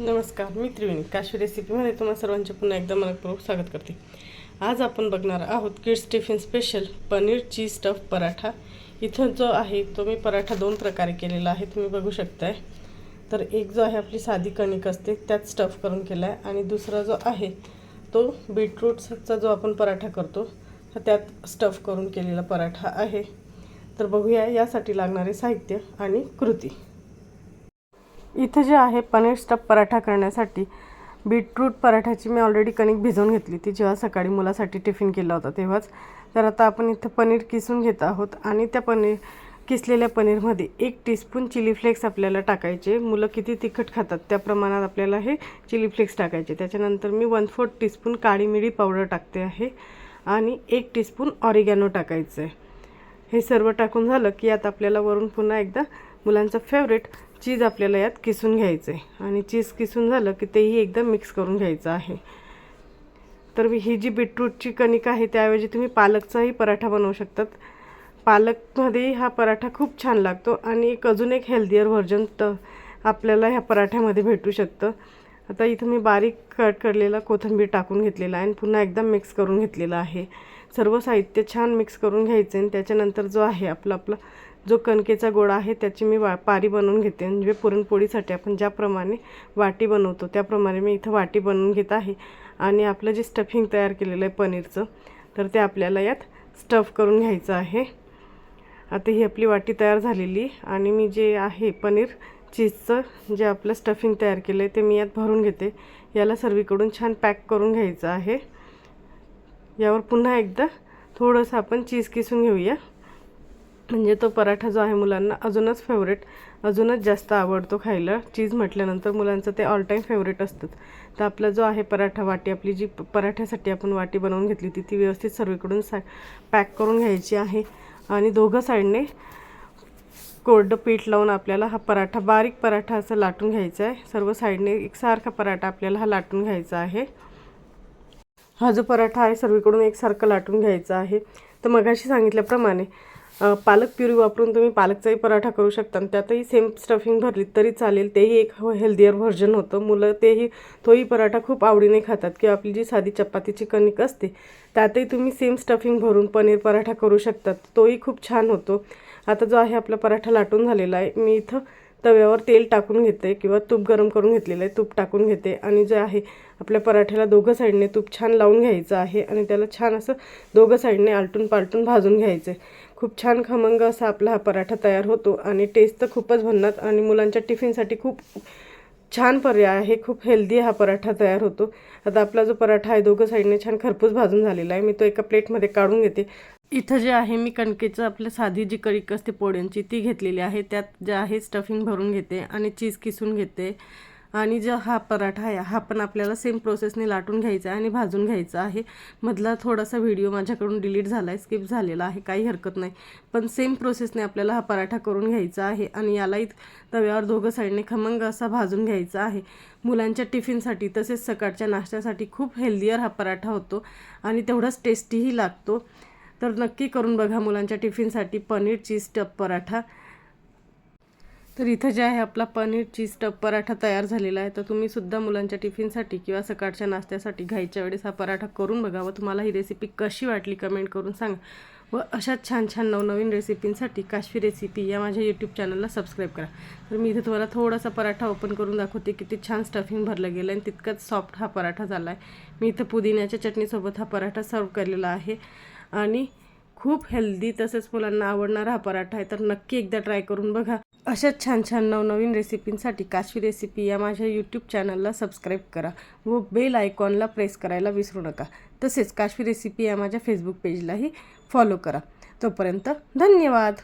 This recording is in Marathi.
नमस्कार मी त्रिवेणी. काश्मीर रेसिपीमध्ये तुम्हा सर्वांचे पुन्हा एकदा मनपूर्वक स्वागत करते. आज आपण बघणार आहोत kids tiffin special paneer cheese stuff paratha. इथं जो आहे तो मी पराठा दोन प्रकारे केलेला आहे तुम्ही बघू शकताय. तर एक जो आहे आपली साधी कणिक असते त्यात स्टफ करून केला आहे आणि दुसरा जो आहे तो बीटरूटचा जो आपण पराठा करतो त्यात स्टफ करून केलेला पराठा आहे. तर बघूया यासाठी लागणारे साहित्य आणि कृती. इथं जे आहे पनीर स्टफ पराठा करण्यासाठी बीटरूट पराठ्याची मी ऑलरेडी कणिक भिजवून घेतली ती जेव्हा सकाळी मुलासाठी टिफिन केला होता तेव्हाच. तर आता आपण इथं पनीर किसून घेत आहोत आणि त्या पनीर किसलेल्या पनीरमध्ये एक टीस्पून चिली फ्लेक्स आपल्याला टाकायचे. मुलं किती तिखट खातात त्या प्रमाणात आपल्याला हे चिली फ्लेक्स टाकायचे. त्याच्यानंतर मी वन फोर्थ टीस्पून काळी मिरी पावडर टाकते आहे आणि एक टीस्पून ऑरिगॅनो टाकायचं आहे हे सर्व टाकून झालं की आता आपल्याला वरून पुन्हा एकदा मुलांचं फेवरेट चीज आपल्याला यात किसून घ्यायचं आहे आणि चीज किसून झालं की तेही एकदम मिक्स करून घ्यायचं आहे. तर ही जी बीटरूटची कणिक आहे त्याऐवजी तुम्ही पालकचाही पराठा बनवू शकतात. पालकमध्ये हा पराठा खूप छान लागतो आणि एक अजून एक हेल्दियर व्हर्जन तर आपल्याला ह्या पराठ्यामध्ये भेटू शकतं. आता इथं मी बारीक कट करलेला कोथिंबीर टाकून घेतलेला आहे आणि पुन्हा एकदम मिक्स करून घेतलेला आहे. सर्व साहित्य छान मिक्स करून घ्यायचं आणि त्याच्यानंतर जो आहे आपला आपला जो कणकेचा गोळा आहे त्याची मी वा पारी बनवून घेते. म्हणजे पुरणपोळीसाठी आपण ज्याप्रमाणे वाटी बनवतो त्याप्रमाणे मी इथं वाटी बनवून घेत आहे. आणि आपलं जे स्टफिंग तयार केलेलं आहे पनीरचं तर ते आपल्याला यात स्टफ करून घ्यायचं आहे. आता ही आपली वाटी तयार झालेली आणि मी जे आहे पनीर चीजचं जे आपलं स्टफिंग तयार केलं आहे ते मी यात भरून घेते. याला सर्वीकडून छान पॅक करून घ्यायचं आहे. यावर पुन्हा एकदा थोडंसं आपण चीज किसून घेऊया. म्हणजे तो पराठा जो आहे मुलांना अजूनच फेवरेट अजूनच जास्त आवडतो खायला. चीज म्हटल्यानंतर मुलांचं ते ऑल टाईम फेवरेट असतं तर आपला जो आहे पराठा वाटी आपली जी प- पराठ्यासाठी आपण वाटी बनवून घेतली होती ती व्यवस्थित सर्वीकडून सा पॅक करून घ्यायची आहे. आणि दोघं साईडने कोरडं पीठ लावून आपल्याला हा पराठा बारीक पराठा असं लाटून घ्यायचा आहे. सर्व साईडने एकसारखा पराठा आपल्याला हा लाटून घ्यायचा आहे. हा जो पराठा आहे सर्वीकडून एकसारखं लाटून घ्यायचा आहे. तर मगाशी सांगितल्याप्रमाणे पालक प्युरी वापरून तुम्ही पालकचाही पराठा करू शकता आणि त्यातही सेम स्टफिंग भरली तरी चालेल. तेही एक हेल्दियर व्हर्जन होतं. मुलं तेही तोही पराठा खूप आवडीने खातात किंवा आपली जी साधी चपातीची कणिक असते त्यातही तुम्ही सेम स्टफिंग भरून पनीर पराठा करू शकतात तोही खूप छान होतो. आता जो आहे आपला पराठा लाटून झालेला आहे. मी इथं तव्यावर तेल टाकून घेते किंवा तूप गरम करून घेतलेलं आहे. तूप टाकून घेते आणि जे आहे आपल्या पराठ्याला दोघं साईडने तूप छान लावून घ्यायचं आहे आणि त्याला छान असं दोघं साईडने आलटून पालटून भाजून घ्यायचं आहे खूप छान खमंग असा आपला हा पराठा तयार होतो आणि टेस्ट तर खूपच भन्नात आणि मुलांच्या टिफिनसाठी खूप छान पर्याय आहे. खूप हेल्दी हा पराठा तयार होतो. आता आपला जो पराठा आहे दोघं साईडने छान खरपूस भाजून झालेला आहे. मी तो एका प्लेटमध्ये काढून घेते. इथं जे आहे मी कणकेचं आपलं साधी जी कणिक असते पोळ्यांची ती घेतलेली आहे. त्यात जे आहे स्टफिंग भरून घेते आणि चीज किसून घेते. आणि जो हा पराठा आहे हा पण आपल्याला सेम प्रोसेसने लाटून घ्यायचा आहे आणि भाजून घ्यायचा आहे. मधला थोडासा व्हिडिओ माझ्याकडून डिलीट झाला आहे स्किप झालेला आहे काही हरकत नाही. पण सेम प्रोसेसने आपल्याला हा पराठा करून घ्यायचा आहे आणि यालाही तव्यावर दोघं साईडने खमंग असा भाजून घ्यायचा आहे. मुलांच्या टिफिनसाठी तसेच सकाळच्या नाश्त्यासाठी खूप हेल्दियर हा पराठा होतो आणि तेवढाच टेस्टीही लागतो. तर नक्की करून बघा मुलांच्या टिफिनसाठी पनीर चीज टप पराठा. तर इथं जे आहे आपला पनीर चीज टप पराठा तयार झालेला आहे. तर तुम्ही सुद्धा मुलांच्या टिफिनसाठी किंवा सकाळच्या नाश्त्यासाठी घ्यायच्या वेळेस हा पराठा करून बघा व तुम्हाला ही रेसिपी कशी वाटली कमेंट करून सांगा. व अशाच छान छान नवनवीन रेसिपींसाठी काश्मी रेसिपी या माझ्या यूट्यूब चॅनलला सबस्क्राईब करा. तर मी इथे तुम्हाला थोडासा पराठा ओपन करून दाखवते. किती छान स्टफिंग भरलं गेलं आणि तितकाच सॉफ्ट हा पराठा झाला आहे मी इथं पुदिन्याच्या चटणीसोबत हा पराठा सर्व केलेला आहे. आणि खूप हेल्दी तसेच मुलांना आवडणारा हा पराठा आहे. तर नक्की एकदा ट्राय करून बघा. अशाच छान छान नवनवीन रेसिपींसाठी काश्वी रेसिपी या माझ्या यूट्यूब चॅनलला सबस्क्राईब करा व बेल आयकॉनला प्रेस करायला विसरू नका. तसेच काश्वी रेसिपी या माझ्या फेसबुक पेजलाही फॉलो करा. तोपर्यंत धन्यवाद!